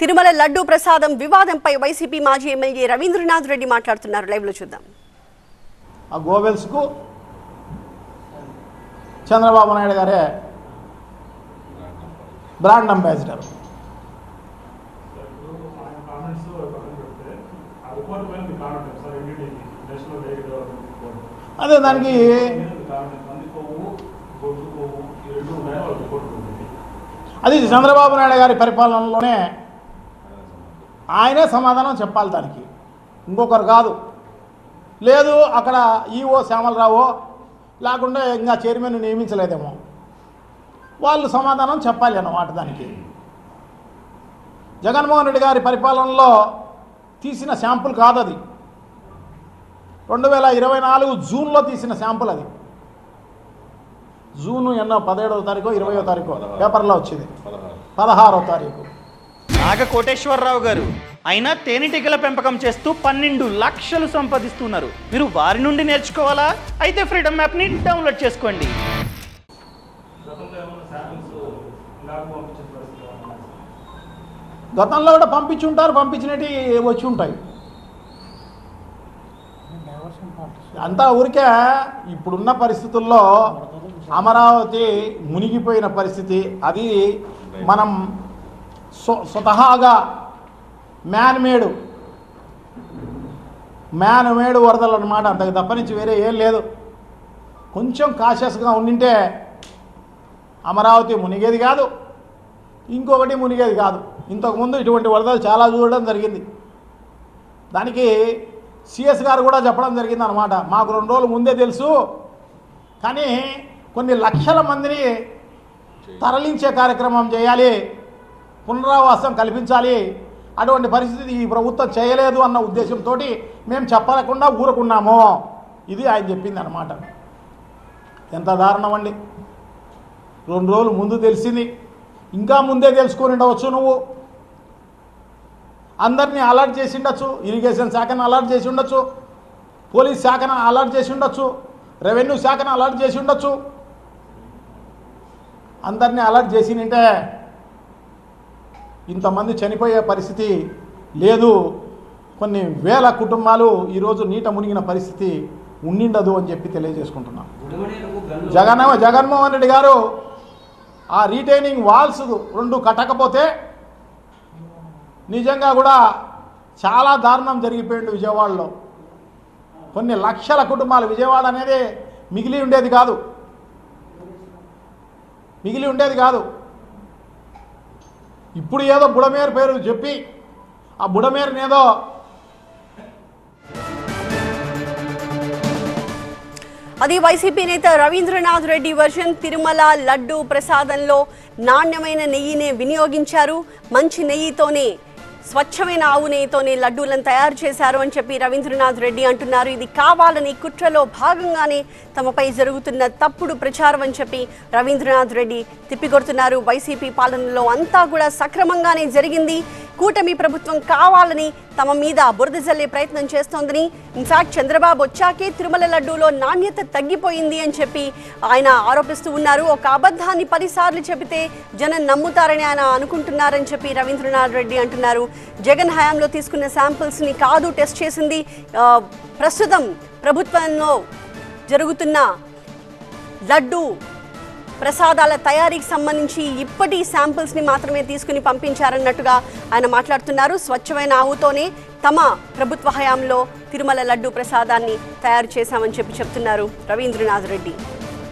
తిరుమల లడ్డూ ప్రసాదం వివాదంపై వైసీపీ మాజీ ఎమ్మెల్యే రవీంద్రనాథ్ రెడ్డి మాట్లాడుతున్నారు. లైవ్లో చూద్దాం. ఆ గోవెల్స్కు చంద్రబాబు నాయుడు గారే బ్రాండ్ అంబాసిడర్. అదే దానికి అది చంద్రబాబు నాయుడు గారి పరిపాలనలోనే ఆయనే సమాధానం చెప్పాలి దానికి. ఇంకొకరు కాదు. లేదు అక్కడ ఈఓ శ్యామలరావు లేకుండా ఇంకా చైర్మన్ నియమించలేదేమో. వాళ్ళు సమాధానం చెప్పాలి అన్నమాట దానికి. జగన్మోహన్ రెడ్డి గారి పరిపాలనలో తీసిన శాంపుల్ కాదు అది రెండు వేల ఇరవై నాలుగు జూన్లో తీసిన శాంపుల్ అది. జూన్ ఎన్నో పదిహేడవ తారీఖు ఇరవయో తారీఖు పేపర్లో వచ్చింది. పదహారవ తారీఖు. నాగ కోటేశ్వరరావు గారు. అయినా తేనెటీగల పెంపకం చేస్తూ పన్నెండు లక్షలు సంపాదిస్తున్నారు. మీరు వారి నుండి నేర్చుకోవాలా? అయితే ఫ్రీడమ్ యాప్ని డౌన్లోడ్ చేసుకోండి. గతంలో కూడా పంపించి ఉంటారు పంపించినవి వచ్చి ఉంటాయి. అంతా ఊరికే ఇప్పుడున్న పరిస్థితుల్లో అమరావతి మునిగిపోయిన పరిస్థితి. అది మనం స్వతహాగా మ్యాన్ మేడు మ్యాన్ మేడు వరదలు అనమాట అంతకు తప్పనించి వేరే ఏం లేదు. కొంచెం కాషియస్గా ఉండింటే అమరావతి మునిగేది కాదు. ఇంకొకటి మునిగేది కాదు. ఇంతకుముందు ఇటువంటి వరదలు చాలా చూడడం జరిగింది. దానికి సిఎస్ గారు కూడా చెప్పడం జరిగింది అనమాట మాకు రెండు రోజులు ముందే తెలుసు. కానీ కొన్ని లక్షల మందిని తరలించే కార్యక్రమం చేయాలి. పునరావాసం కల్పించాలి. అటువంటి పరిస్థితి ఈ ప్రభుత్వం చేయలేదు అన్న ఉద్దేశంతో మేము చెప్పకుండా ఊరుకున్నాము. ఇది ఆయన చెప్పింది అనమాట ఎంత దారుణం అండి రెండు రోజులు ముందు తెలిసింది. ఇంకా ముందే తెలుసుకొని ఉండవచ్చు నువ్వు. అందరినీ అలర్ట్ చేసి ఉండొచ్చు. ఇరిగేషన్ శాఖను అలర్ట్ చేసి ఉండొచ్చు. పోలీస్ శాఖను అలర్ట్ చేసి ఉండొచ్చు. రెవెన్యూ శాఖను అలర్ట్ చేసి ఉండొచ్చు. అందరినీ అలర్ట్ చేసి నింటే ఇంతమంది చనిపోయే పరిస్థితి లేదు. కొన్ని వేల కుటుంబాలు ఈరోజు నీట మునిగిన పరిస్థితి ఉండిండదు అని చెప్పి తెలియజేసుకుంటున్నాను జగన్ జగన్మోహన్ రెడ్డి గారు ఆ రీటైనింగ్ వాల్స్ రెండు కట్టకపోతే నిజంగా కూడా చాలా దారుణం జరిగిపోయింది విజయవాడలో. కొన్ని లక్షల కుటుంబాలు విజయవాడ అనేది మిగిలి ఉండేది కాదు. మిగిలి ఉండేది కాదు. ఇప్పుడు ఏదో బుడమేరు పేరు చెప్పి ఆ బుడమేరునేదో అది వైసీపీ నేత రవీంద్రనాథ్ రెడ్డి వర్షన్ తిరుమల లడ్డు ప్రసాదంలో నాణ్యమైన నెయ్యినే వినియోగించారు. మంచి నెయ్యితోనే స్వచ్ఛమైన ఆవు నెయ్యితోనే లడ్డూలను తయారు చేశారు అని చెప్పి రవీంద్రనాథ్ రెడ్డి అంటున్నారు. ఇది కావాలని కుట్రలో భాగంగానే తమపై జరుగుతున్న తప్పుడు ప్రచారం అని చెప్పి రవీంద్రనాథ్ రెడ్డి తిప్పికొడుతున్నారు. వైసీపీ పాలనలో అంతా కూడా సక్రమంగానే జరిగింది. కూటమి ప్రభుత్వం కావాలని తమ మీద బురద జల్లే ప్రయత్నం చేస్తోందని. ఇన్ఫాక్ట్ చంద్రబాబు వచ్చాకే తిరుమల లడ్డూలో నాణ్యత తగ్గిపోయింది అని చెప్పి ఆయన ఆరోపిస్తూ ఉన్నారు. ఒక అబద్ధాన్ని పదిసార్లు చెబితే జనం నమ్ముతారని ఆయన అనుకుంటున్నారని చెప్పి రవీంద్రనాథ్ రెడ్డి అంటున్నారు. జగన్ హయాంలో తీసుకున్న శాంపిల్స్ని కాదు టెస్ట్ చేసింది. ప్రస్తుతం ప్రభుత్వంలో జరుగుతున్న లడ్డు ప్రసాదాల తయారీకి సంబంధించి ఇప్పటి శాంపిల్స్ని మాత్రమే తీసుకుని పంపించారన్నట్టుగా ఆయన మాట్లాడుతున్నారు. స్వచ్ఛమైన ఆవుతోనే తమ ప్రభుత్వ హయాంలో తిరుమల లడ్డు ప్రసాదాన్ని తయారు చేశామని చెప్పి చెప్తున్నారు రవీంద్రనాథ్ రెడ్డి.